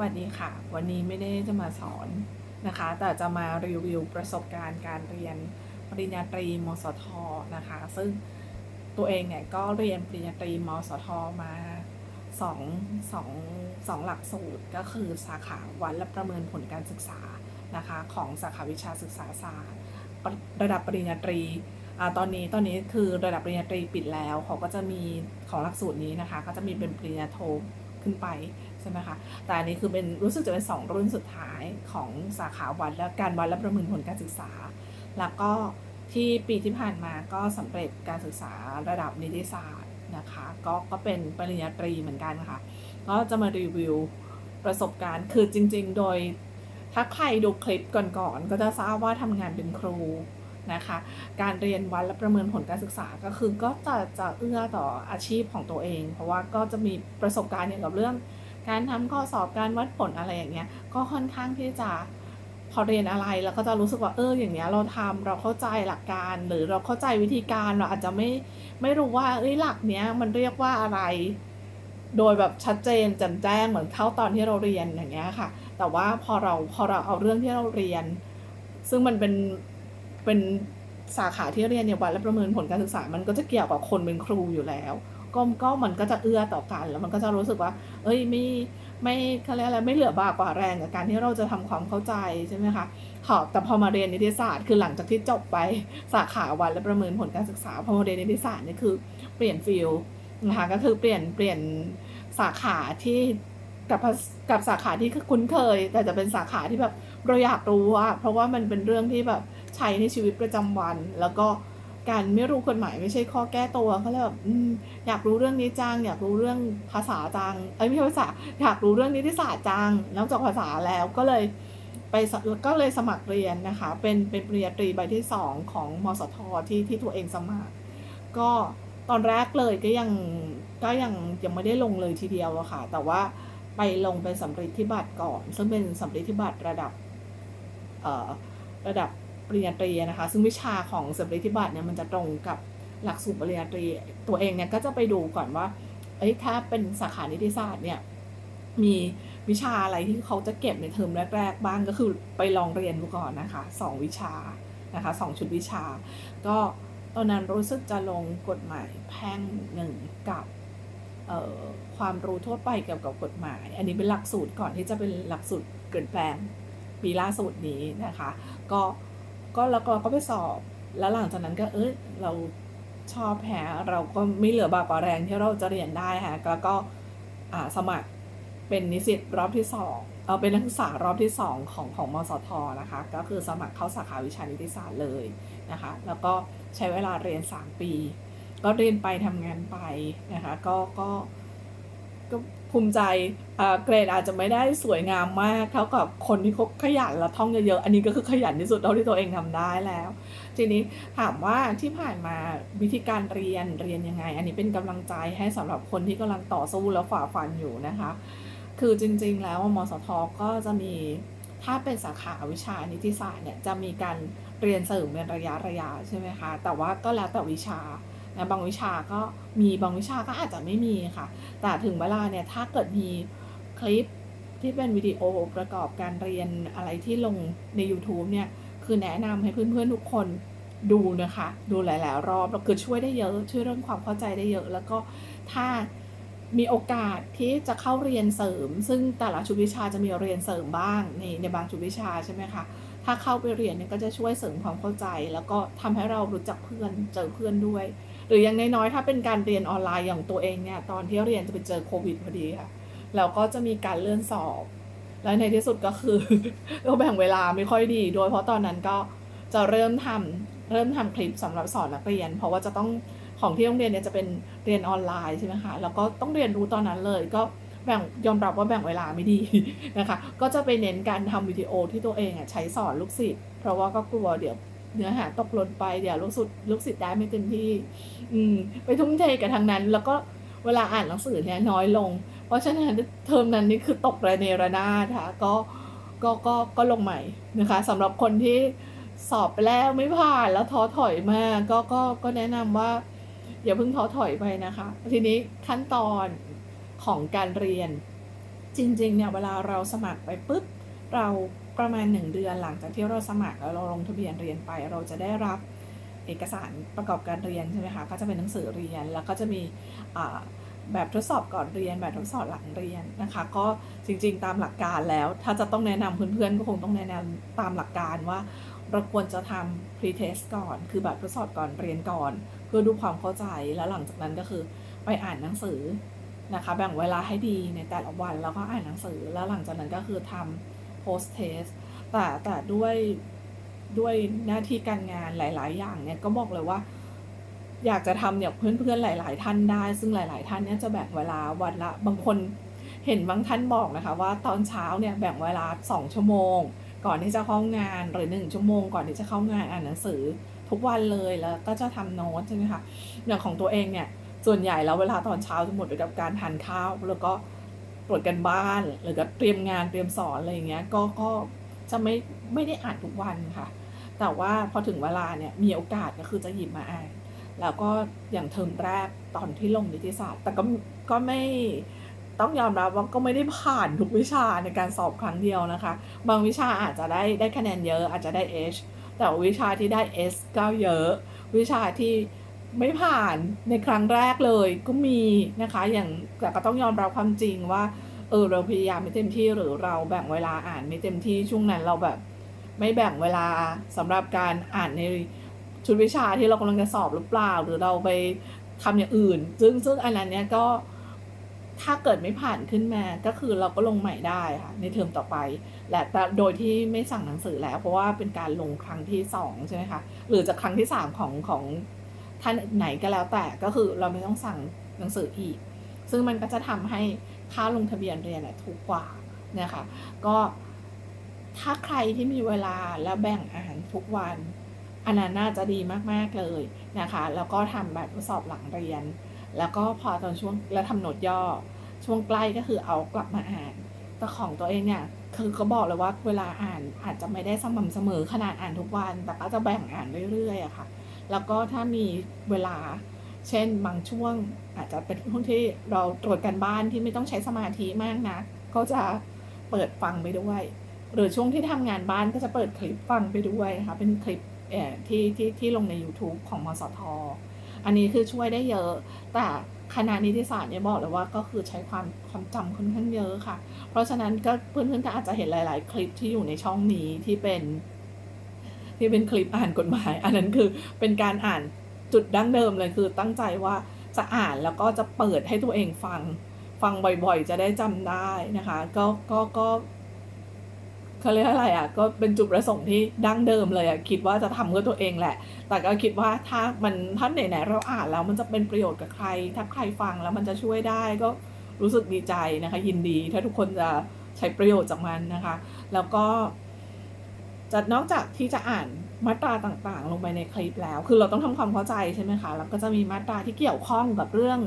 วัสดีค่ะ วันนี้ไม่ได้จะมาสอนนะคะ แต่จะมารีวิวประสบการณ์การเรียนปริญญาตรีมสทนะคะ ซึ่งตัวเองเนี่ยก็เรียนปริญญาตรีมสทมาสองสองสองหลักสูตรก็คือสาขาวัดและประเมินผลการศึกษานะคะของสาขาวิชาศึกษาศาสตร์ระดับปริญญาตรีตอนนี้ตอนนี้คือระดับปริญญาตรีปิดแล้วเขาก็จะมีของหลักสูตรนี้นะคะ ก็จะมีเป็นปริญญาโท ขึ้นไปใช่ไหมคะ แต่อันนี้คือเป็นรู้สึกจะเป็นสองรุ่นสุดท้ายของสาขาวัดและการวัดและประเมินผลการศึกษา แล้วก็ที่ปีที่ผ่านมาก็สำเร็จการศึกษาระดับนิติศาสตร์นะคะ ก็ก็เป็นปริญญาตรีเหมือนกันค่ะ ก็จะมารีวิวประสบการณ์คือจริง ๆ โดยถ้าใครดูคลิปก่อนๆก็จะทราบว่าทำงานเป็นครู นะคะ การเรียนวัดและประเมินผลการศึกษาก็คือก็จะจะเอื้อต่ออาชีพของตัวเอง เพราะว่าก็จะมีประสบการณ์เกี่ยวกับเรื่อง การทำข้อสอบการวัดผลอะไรอย่างเงี้ยก็ค่อนข้างที่จะพอเรียนอะไรแล้วก็จะรู้สึกว่าเอออย่างเงี้ยเราทำเราเข้าใจหลักการ หรือเราเข้าใจวิธีการเราอาจจะไม่ไม่รู้ว่าเอ้ยหลักเนี้ยมันเรียกว่าอะไร โดยแบบชัดเจนแจ่มแจ้งเหมือนเท่าตอนที่เราเรียนอย่างเงี้ยค่ะ แต่ว่าพอเราพอเราเอาเรื่องที่เราเรียน ซึ่งมันเป็น เป็นสาขาที่เรียนเนี่ยวัดและประเมินผลการศึกษา มันก็จะเกี่ยวกับคนเป็นครูอยู่แล้ว ก็ก็มันก็จะเอื้อต่อกัน แล้วมันก็จะรู้สึกว่า เอ้ยไม่ไม่เขาเรียกอะไรไม่เหลือบากกว่าแรงกับการที่เราจะทำความเข้าใจใช่ไหมคะหอแต่พอมาเรียนนิติศาสตร์คือหลังจากที่จบไปสาขาวัดและประเมินผลการศึกษา พอมาเรียนนิติศาสตร์นี่คือเปลี่ยนฟิลนะคะก็คือเปลี่ยนเปลี่ยนสาขาที่กับกับสาขาที่คุ้นเคย แต่จะเป็นสาขาที่แบบเราอยากรู้อะเพราะว่ามันเป็นเรื่องที่แบบ ใช้ในชีวิตประจำวัน แล้วก็การไม่รู้กฎหมายไม่ใช่ข้อแก้ตัวเขาเลยแบบอยากรู้เรื่องนี้จังอยากรู้เรื่องภาษาจังเอ้ยไม่ใช่ภาษาอยากรู้เรื่องนิติศาสตร์จังนอกจากภาษาแล้วก็เลยไปก็เลยสมัครเรียนนะคะ เป็นเป็นปริญญาตรีใบที่สองของมสทที่ที่ตัวเองสมัคร ก็ตอนแรกเลยก็ยังก็ยังยังไม่ได้ลงเลยทีเดียวอะค่ะ แต่ว่าไปลงเป็นสำเร็จที่บัตรก่อน ซึ่งเป็นสำเร็จที่บัตรระดับระดับ ปริญญาตรีนะคะ ซึ่งวิชาของสำเร็จที่บัตรเนี่ยมันจะตรงกับหลักสูตรปริญญาตรี ตัวเองเนี่ยก็จะไปดูก่อนว่าเอ้ยถ้าเป็นสาขานิติศาสตร์เนี่ยมีวิชาอะไรที่เขาจะเก็บในเทอมแรกๆบ้างก็คือไปลองเรียนดูก่อนนะคะสองวิชานะคะสองชุดวิชา ก็ตอนนั้นรู้สึกจะลงกฎหมายแพ่งหนึ่งกับความรู้ทั่วไปเกี่ยวกับกฎหมาย อันนี้เป็นหลักสูตรก่อนที่จะเป็นหลักสูตรเปลี่ยนแปลงปีล่าสุดนี้นะคะ ก็ ก็แล้วก็ก็ไปสอบ แล้วหลังจากนั้นก็เออเราชอบแฮะเราก็ไม่เหลือบากกว่าแรงที่เราจะเรียนได้ฮะแล้วก็สมัครเป็นนิสิตรอบที่สองเออเป็นนักศึกษารอบที่สองของของมสทนะคะ ก็คือสมัครเข้าสาขาวิชานิติศาสตร์เลยนะคะ แล้วก็ใช้เวลาเรียน 3 ปี ก็เรียนไปทำงานไปนะคะ ก็ก็ก็ ภูมิใจเกรดอาจจะไม่ได้สวยงามมาก เท่ากับคนที่เขาขยันและท่องเยอะๆ อันนี้ก็คือขยันที่สุดเท่าที่ตัวเองทำได้แล้ว ทีนี้ถามว่าที่ผ่านมาวิธีการเรียนเรียนยังไง อันนี้เป็นกำลังใจให้สำหรับคนที่กำลังต่อสู้แล้วฝ่าฟันอยู่นะคะ คือจริงๆ แล้วมสทก็จะมีถ้าเป็นสาขาวิชานิติศาสตร์เนี่ยจะมีการเรียนเสริมเป็นระยะระยะใช่ไหมคะ แต่ว่าก็แล้วแต่วิชา นะบางวิชาก็มีบางวิชาก็อาจจะไม่มีค่ะ แต่ถึงเวลาเนี่ยถ้าเกิดมีคลิปที่เป็นวิดีโอประกอบการเรียนอะไรที่ลงใน YouTube เนี่ยคือแนะนำให้เพื่อนๆทุกคนดูนะคะ ดูหลายๆรอบแล้วคือช่วยได้เยอะ ช่วยเรื่องความเข้าใจได้เยอะ แล้วก็ถ้ามีโอกาสที่จะเข้าเรียนเสริม ซึ่งแต่ละชุดวิชาจะมีเรียนเสริมบ้างในในบางชุดวิชาใช่ไหมคะถ้าเข้าไปเรียนเนี่ยก็จะช่วยเสริมความเข้าใจ แล้วก็ทำให้เรารู้จักเพื่อนเจอเพื่อนด้วย หรืออย่างน้อยๆถ้าเป็นการเรียนออนไลน์อย่างตัวเองเนี่ยตอนที่เรียนจะไปเจอโควิดพอดีค่ะแล้วก็จะมีการเลื่อนสอบ และในที่สุดก็คือก็แบ่งเวลาไม่ค่อยดีโดยเพราะตอนนั้นก็จะเริ่มทำเริ่มทำคลิปสำหรับสอนนักเรียน เพราะว่าจะต้องของที่โรงเรียนเนี่ยจะเป็นเรียนออนไลน์ใช่ไหมคะแล้วก็ต้องเรียนรู้ตอนนั้นเลยก็แบ่งยอมรับว่าแบ่งเวลาไม่ดีนะคะ ก็จะไปเน้นการทำวิดีโอที่ตัวเองอะใช้สอนลูกศิษย์เพราะว่าก็กลัวเดี๋ยว เนื้อหาตกหล่นไปเดี๋ยวลูกศิษย์ลูกศิษย์ได้ไม่เต็มที่ อืม ไปทุ่มเทกับทางนั้น แล้วก็เวลาอ่านหนังสือเนี่ยน้อยลง เพราะฉะนั้นเทอมนั้นนี่คือตกระเนระนาดค่ะก็ก็ก็ก็ลงใหม่นะคะสำหรับคนที่สอบไปแล้วไม่ผ่านแล้วท้อถอยมากก็ก็ก็แนะนำว่า อย่าเพิ่งท้อถอยไปนะคะ ทีนี้ขั้นตอนของการเรียน จริงๆเนี่ยเวลาเราสมัครไปปุ๊บเรา ประมาณ 1 เดือนหลังจากที่เราสมัครแล้วเราลงทะเบียนเรียนไป เราจะได้รับเอกสารประกอบการเรียนใช่ไหมคะก็จะเป็นหนังสือเรียน แล้วก็จะมีแบบทดสอบก่อนเรียน แบบทดสอบหลังเรียนนะคะ ก็จริงๆตามหลักการแล้ว ถ้าจะต้องแนะนำเพื่อนๆ ก็คงต้องแนะนำตามหลักการว่าเราควรจะทำ pre-test ก่อน คือแบบทดสอบก่อนเรียนก่อน เพื่อดูความเข้าใจแล้วหลังจากนั้นก็คือไปอ่านหนังสือนะคะ แบ่งเวลาให้ดีในแต่ละวันแล้วก็อ่านหนังสือแล้วหลังจากนั้นก็คือทำ post test แต่แต่ด้วยด้วยหน้าที่การงานหลาย ๆ อย่างเนี่ยก็บอกเลยว่า อยากจะทำเนี่ยเพื่อน ๆ หลาย ๆ ท่านได้ ซึ่งหลาย ๆ ท่านเนี่ยจะแบ่งเวลาวันละ บางคนเห็นบางท่านบอกนะคะ ว่าตอนเช้าเนี่ยแบ่งเวลา 2 ชั่วโมง ก่อนที่จะเข้างานหรือ 1 ชั่วโมง ก่อนที่จะเข้างานอ่านหนังสือทุกวันเลยแล้วก็จะทำโน้ตใช่ไหมคะอย่างของตัวเองเนี่ยส่วนใหญ่แล้วเวลาตอนเช้าจะหมดไปกับการทานข้าว แล้วก็ ตรวจกันบ้านหรือก็เตรียมงานเตรียมสอนอะไรอย่างเงี้ยก็ก็จะไม่ไม่ได้อ่านทุกวันค่ะ แต่ว่าพอถึงเวลาเนี่ยมีโอกาสก็คือจะหยิบมาอ่านแล้วก็อย่างเทอมแรกตอนที่ลงนิติศาสตร์ แต่ก็ก็ไม่ต้องยอมรับว่าก็ไม่ได้ผ่านทุกวิชาในการสอบครั้งเดียวนะคะ บางวิชาอาจจะได้ได้คะแนนเยอะอาจจะได้ H แต่วิชาที่ได้ S ก็เยอะ วิชาที่ ไม่ผ่านในครั้งแรกเลยก็มีนะคะ อย่างแต่ก็ต้องยอมรับความจริงว่าเออเราพยายามไม่เต็มที่หรือเราแบ่งเวลาอ่านไม่เต็มที่ช่วงนั้นเราแบบ ไม่แบ่งเวลาสำหรับการอ่านในชุดวิชาที่เรากำลังจะสอบหรือเปล่า หรือเราไปทำอย่างอื่น ซึ่งซึ่งอันนั้นเนี้ยก็ถ้าเกิดไม่ผ่านขึ้นมาก็คือเราก็ลงใหม่ได้ค่ะในเทอมต่อไป และแต่โดยที่ไม่สั่งหนังสือแล้ว เพราะว่าเป็นการลงครั้งที่สองใช่ไหมคะ หรือจะครั้งที่สามของของ ท่านไหนก็แล้วแต่ก็คือเราไม่ต้องสั่งหนังสืออีก ซึ่งมันก็จะทำให้ค่าลงทะเบียนเรียนน่ะถูกกว่านะคะก็ถ้าใครที่มีเวลาแล้วแบ่งอ่านทุกวัน อันนั้นน่าจะดีมากๆเลยนะคะ แล้วก็ทำแบบทดสอบหลังเรียน แล้วก็พอตอนช่วงแล้วทำโน้ตย่อ ช่วงใกล้ก็คือเอากลับมาอ่าน แต่ของตัวเองเนี่ยคือเขาบอกเลยว่าเวลาอ่านอาจจะไม่ได้สม่ำเสมอขนาดอ่านทุกวัน แต่ก็จะแบ่งอ่านเรื่อยๆอะค่ะ แล้วก็ถ้ามีเวลา เช่นบางช่วงอาจจะเป็นช่วงที่เราตรวจการบ้านที่ไม่ต้องใช้สมาธิมากนะก็จะเปิดฟังไปด้วย หรือช่วงที่ทำงานบ้านก็จะเปิดคลิปฟังไปด้วยนะคะเป็นคลิปเอ่อที่ที่ที่ลงใน YouTube ของมสทอันนี้คือช่วยได้เยอะ แต่คณะนิติศาสตร์เนี่ยบอกเลยว่าก็คือใช้ความความจำค่อนข้างเยอะค่ะ เพราะฉะนั้นก็เพื่อนๆก็อาจจะเห็นหลาย ๆ คลิปที่อยู่ในช่องนี้ที่เป็น ที่เป็นคลิปอ่านกฎหมาย อันนั้นคือเป็นการอ่านจุดดั้งเดิมเลยคือตั้งใจว่าจะอ่านแล้วก็จะเปิดให้ตัวเองฟัง ฟังบ่อยๆ จะได้จำได้นะคะ ก็ก็ก็เขาเรียกอะไรอะก็เป็นจุดประสงค์ที่ดั้งเดิมเลยอะคิดว่าจะทำเพื่อตัวเองแหละ แต่ก็คิดว่าถ้ามันท่านไหนๆเราอ่านแล้วมันจะเป็นประโยชน์กับใคร ถ้าใครฟังแล้วมันจะช่วยได้ก็รู้สึกดีใจนะคะ ยินดีถ้าทุกคนจะใช้ประโยชน์จากมันนะคะ แล้วก็ จะนอกจากที่จะอ่านมาตราต่างๆ ลงไปในคลิปแล้ว คือเราต้องทำความเข้าใจใช่ไหมคะ แล้วก็จะมีมาตราที่เกี่ยวข้องกับเรื่อง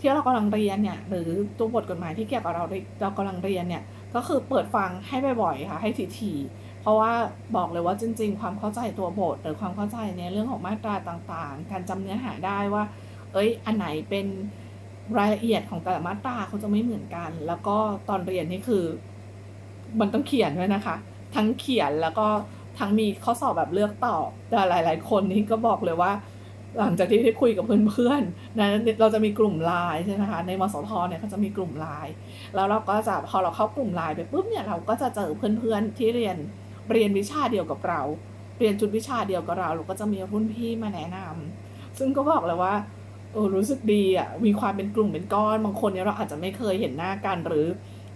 ที่เรากำลังเรียนเนี่ย หรือตัวบทกฎหมายที่เกี่ยวกับเราเรากำลังเรียนเนี่ย ก็คือเปิดฟังให้บ่อยๆค่ะ ให้ถี่ๆเพราะว่าบอกเลยว่าจริง ๆ ความเข้าใจตัวบท หรือความเข้าใจในเรื่องของมาตราต่างๆ การจำเนื้อหาได้ว่า เอ้ย อันไหนเป็นรายละเอียดของแต่ละมาตราเขาจะไม่เหมือนกัน แล้วก็ตอนเรียนนี่คือ มันต้องเขียนด้วยนะคะ ทั้งเขียนแล้วก็ทั้งมีข้อสอบแบบเลือกตอบแต่หลาย ๆ คนนี่ก็บอกเลยว่า หลังจากที่ได้คุยกับเพื่อนๆนะเราจะมีกลุ่มไลน์ใช่ไหมคะในมสทเนี่ยเขาจะมีกลุ่มไลน์แล้วเราก็จะพอเราเข้ากลุ่มไลน์ไปปุ๊บเนี่ยเราก็จะเจอเพื่อนๆที่เรียนเรียนวิชาเดียวกับเรา เรียนจุดวิชาเดียวกับเราเราก็จะมีรุ่นพี่มาแนะนำซึ่งก็บอกเลยว่าเออรู้สึกดีอะมีความเป็นกลุ่มเป็นก้อนบางคนเนี่ยเราอาจจะไม่เคยเห็นหน้ากันหรือ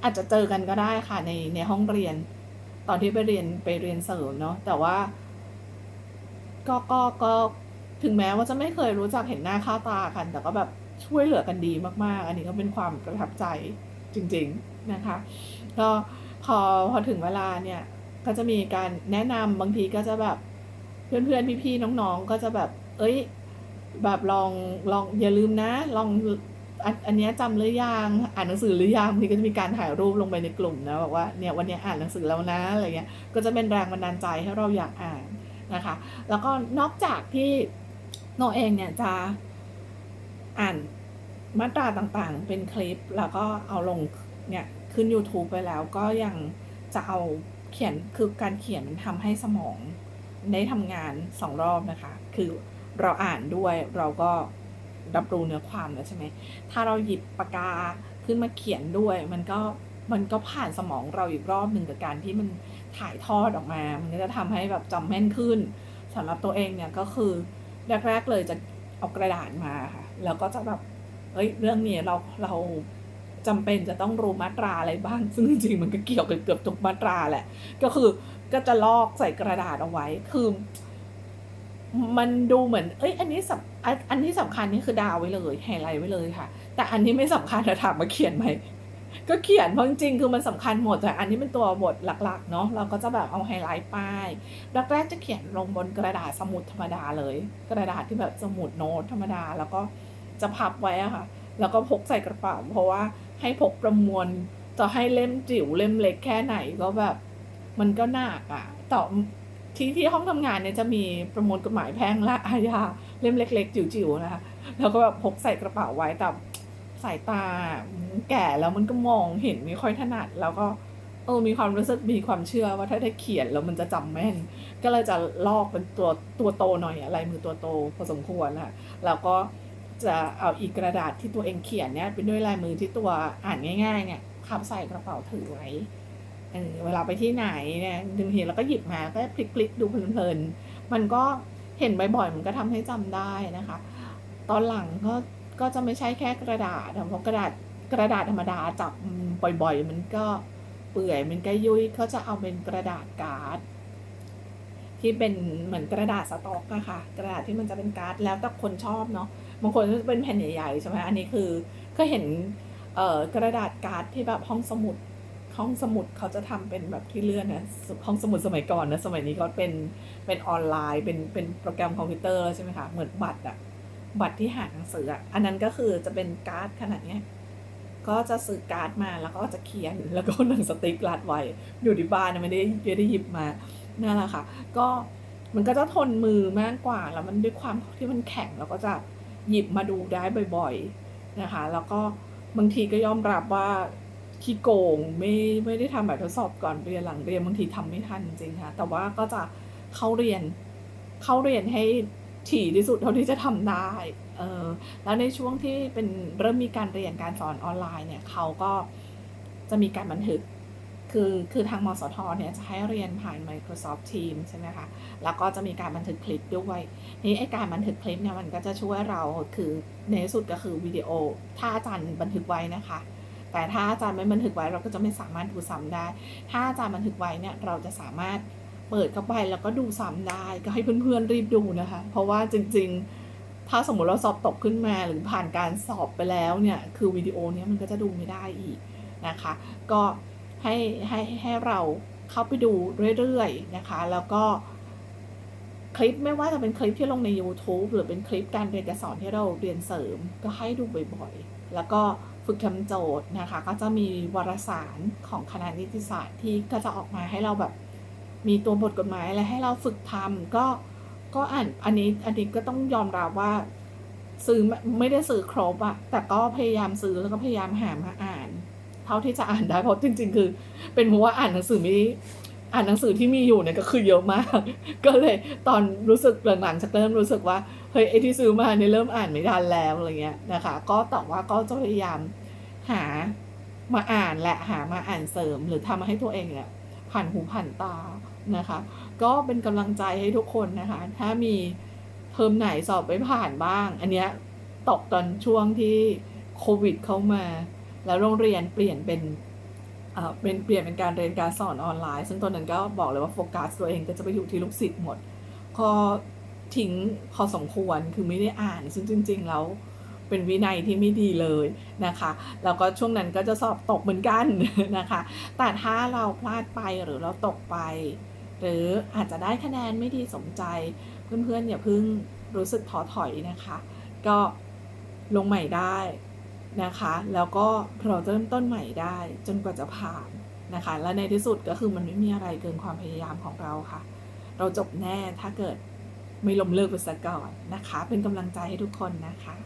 อาจจะเจอกันก็ได้ค่ะในในห้องเรียน ตอนที่ไปเรียนไปเรียนเสริมเนาะแต่ว่า ก็ก็ก็ถึงแม้ว่าจะไม่เคยรู้จักเห็นหน้าค่าตากัน แต่ก็แบบช่วยเหลือกันดีมาก ๆ อันนี้ก็เป็นความประทับใจจริง ๆนะคะก็พอพอถึงเวลาเนี่ยก็จะมีการแนะนำบางทีก็จะแบบเพื่อนๆพี่ๆน้องๆ ก็จะแบบ เอ้ย แบบลองลองอย่าลืมนะ ลอง อันอันนี้จำหรือยังอ่านหนังสือหรือยังบางทีก็จะมีการถ่ายรูปลงไปในกลุ่มนะบอกว่าเนี่ยวันนี้อ่านหนังสือแล้วนะอะไรเงี้ยก็จะเป็นแรงบันดาลใจให้เราอยากอ่านนะคะ แล้วก็นอกจากที่โนเองเนี่ยจะอ่านมาตราต่างๆ เป็นคลิปแล้วก็เอาลงเนี่ยขึ้น YouTube ไปแล้วก็ยังจะเอาเขียนคือการเขียนมันทำให้สมองได้ทำงานสองรอบนะคะ คือเราอ่านด้วยเราก็ รับรู้เนื้อความแล้วใช่ไหมถ้าเราหยิบปากกาขึ้นมาเขียนด้วย มันก็มันก็ผ่านสมองเราอีกรอบหนึ่งกับการที่มันถ่ายทอดออกมา มันก็จะทำให้แบบจำแม่นขึ้นสำหรับตัวเองเนี่ยก็คือแรก ๆเลยจะเอากระดาษมาค่ะแล้วก็จะแบบเฮ้ยเรื่องนี้เราเราจำเป็นจะต้องรู้มาตราอะไรบ้าง ซึ่งจริงๆมันก็เกี่ยวกับเกือบทุกมาตราแหละ ก็คือก็จะลอกใส่กระดาษเอาไว้ คือ มันดูเหมือน เอ้ย อันนี้สำอันอันที่สำคัญนี่คือดาวไว้เลยไฮไลท์ไว้เลยค่ะ แต่อันที่ไม่สำคัญจะถามมาเขียนไหม ก็เขียนเพราะจริงคือมันสำคัญหมดแต่อันนี้เป็นตัวบทหลักๆ เนาะเราก็จะแบบเอาไฮไลท์ป้ายแรกๆจะเขียนลงบนกระดาษสมุดธรรมดาเลย กระดาษที่แบบสมุดโน้ตธรรมดาแล้วก็จะพับไว้อะค่ะ แล้วก็พกใส่กระเป๋าเพราะว่าให้พกประมวลจะให้เล่มจิ๋วเล่มเล็กแค่ไหนก็แบบ มันก็หนักอะต่อ ที่ที่ห้องทำงานเนี่ยจะมีประมวลกฎหมายแพ่งและอาญาเล่มเล็ก ๆ จิ๋วๆนะคะแล้วก็แบบพกใส่กระเป๋าไว้แต่สายตาแก่แล้วมันก็มองเห็นไม่ค่อยถนัด แล้วก็เออมีความรู้สึกมีความเชื่อว่าถ้าได้เขียนแล้วมันจะจำแม่น ก็เลยจะลอกเป็นตัวตัวโตหน่อยอะลายมือตัวโตพอสมควรนะแล้วก็จะเอาอีกกระดาษที่ตัวเองเขียนเนี่ยเป็นด้วยลายมือที่ตัวอ่านง่ายๆเนี่ยขับใส่กระเป๋าถือไว้ เออเวลาไปที่ไหนเนี่ยบางทีเราก็หยิบมาก็พลิกๆดูเพลินๆมันก็เห็นบ่อยๆมันก็ทำให้จำได้นะคะ ตอนหลังก็ก็จะไม่ใช่แค่กระดาษเพราะกระดาษกระดาษธรรมดาจับบ่อยๆ มันก็เปื่อยมันก็ยุ่ยเขาจะเอาเป็นกระดาษการ์ดที่เป็นเหมือนกระดาษสต็อกอะค่ะกระดาษที่มันจะเป็นการ์ดแล้วแต่คนชอบเนาะบางคนก็จะเป็นแผ่นใหญ่ๆใช่ไหมอันนี้คือก็เห็นกระดาษการ์ดที่แบบห้องสมุด ห้องสมุดเขาจะทำเป็นแบบที่เลื่อนนะห้องสมุดสมัยก่อนนะสมัยนี้ก็เป็นเป็นออนไลน์ เป็นเป็นโปรแกรมคอมพิวเตอร์ใช่ไหมคะเหมือนบัตรอะบัตรที่หาหนังสืออะอันนั้นก็คือจะเป็นการ์ดขนาดเนี้ยก็จะซื้อการ์ดมาแล้วก็จะเขียนแล้วก็หนังสติ๊กรัดไว้อยู่ที่บ้านไม่ได้ไม่ได้หยิบมานั่นแหละค่ะ ก็มันก็จะทนมือมากกว่า แล้วมันด้วยความที่มันแข็งเราก็จะหยิบมาดูได้บ่อย ๆนะคะ แล้วก็บางทีก็ยอมรับว่า ขี้โกงไม่ไม่ได้ทำแบบทดสอบก่อนเรียนหลังเรียนบางทีทำไม่ทันจริงค่ะ แต่ว่าก็จะเข้าเรียนเข้าเรียนให้ถี่ที่สุดเท่าที่จะทำได้เออแล้วในช่วงที่เป็นเริ่มมีการเรียนการสอนออนไลน์เนี่ยเขาก็จะมีการบันทึกคือคือทางมสทเนี่ยจะให้เรียนผ่าน Microsoft Teams ใช่ไหมคะ แล้วก็จะมีการบันทึกคลิปด้วย นี่ไอการบันทึกคลิปเนี่ยมันก็จะช่วยเราคือในสุดก็คือวิดีโอ ถ้าอาจารย์บันทึกไว้นะคะ แต่ถ้าอาจารย์ไม่บันทึกไว้เราก็จะไม่สามารถดูซ้ำได้ ถ้าอาจารย์บันทึกไว้เนี่ยเราจะสามารถเปิดเข้าไปแล้วก็ดูซ้ำได้ก็ให้เพื่อนๆรีบดูนะคะ เพราะว่าจริง ๆ ถ้าสมมติเราสอบตกขึ้นมาหรือผ่านการสอบไปแล้วเนี่ยคือวิดีโอเนี้ยมันก็จะดูไม่ได้อีกนะคะ ก็ให้ให้ให้เราเข้าไปดูเรื่อยๆนะคะ แล้วก็คลิปไม่ว่าจะเป็นคลิปที่ลงใน YouTube หรือเป็นคลิปการเรียนการสอนที่เราเรียนเสริม ก็ให้ดูบ่อยๆ แล้วก็ ฝึกทำโจทย์นะคะ ก็จะมีวารสารของคณะนิติศาสตร์ที่ก็จะออกมาให้เราแบบมีตัวบทกฎหมายอะไรให้เราฝึกทำก็ก็อ่านอันนี้อันนี้ก็ต้องยอมรับว่าซื้อไม่ได้ซื้อครบอะแต่ก็พยายามซื้อแล้วก็พยายามหามาอ่าน เท่าที่จะอ่านได้เพราะจริง ๆ คือ เป็นเพราะว่าอ่านหนังสือไม่อ่านหนังสือที่มีอยู่เนี่ยก็คือเยอะมาก ก็เลยตอนรู้สึกหลังๆจากเริ่มรู้สึกว่าเฮ้ยไอที่ซื้อมาเนี่ยเริ่มอ่านไม่ทันแล้วอะไรเงี้ยนะคะ ก็แต่ว่าก็จะพยายาม หามาอ่านและหามาอ่านเสริมหรือทำมาให้ตัวเองเนี่ยผ่านหูผ่านตานะคะ ก็เป็นกำลังใจให้ทุกคนนะคะ ถ้ามีเทอมไหนสอบไม่ผ่านบ้าง อันเนี้ยตกตอนช่วงที่โควิดเข้ามา แล้วโรงเรียนเปลี่ยนเป็นเอ่อเป็นเปลี่ยนเป็นการเรียนการสอนออนไลน์ ซึ่งตอนนั้นก็บอกเลยว่าโฟกัสตัวเองก็จะไปอยู่ที่ลูกศิษย์หมด ก็ทิ้งพอสมควรคือไม่ได้อ่าน ซึ่งจริง ๆ แล้ว เป็นวินัยที่ไม่ดีเลยนะคะแล้วก็ช่วงนั้นก็จะสอบตกเหมือนกันนะคะ แต่ถ้าเราพลาดไปหรือเราตกไป หรืออาจจะได้คะแนนไม่ดีสมใจ เพื่อนๆอย่าเพิ่งรู้สึกท้อถอยนะคะ ก็ลงใหม่ได้นะคะ แล้วก็เราเริ่มต้นใหม่ได้จนกว่าจะผ่านนะคะ และในที่สุดก็คือมันไม่มีอะไรเกินความพยายามของเราค่ะ เราจบแน่ถ้าเกิดไม่ล้มเลิกไปซะก่อนนะคะ เป็นกำลังใจให้ทุกคนนะคะ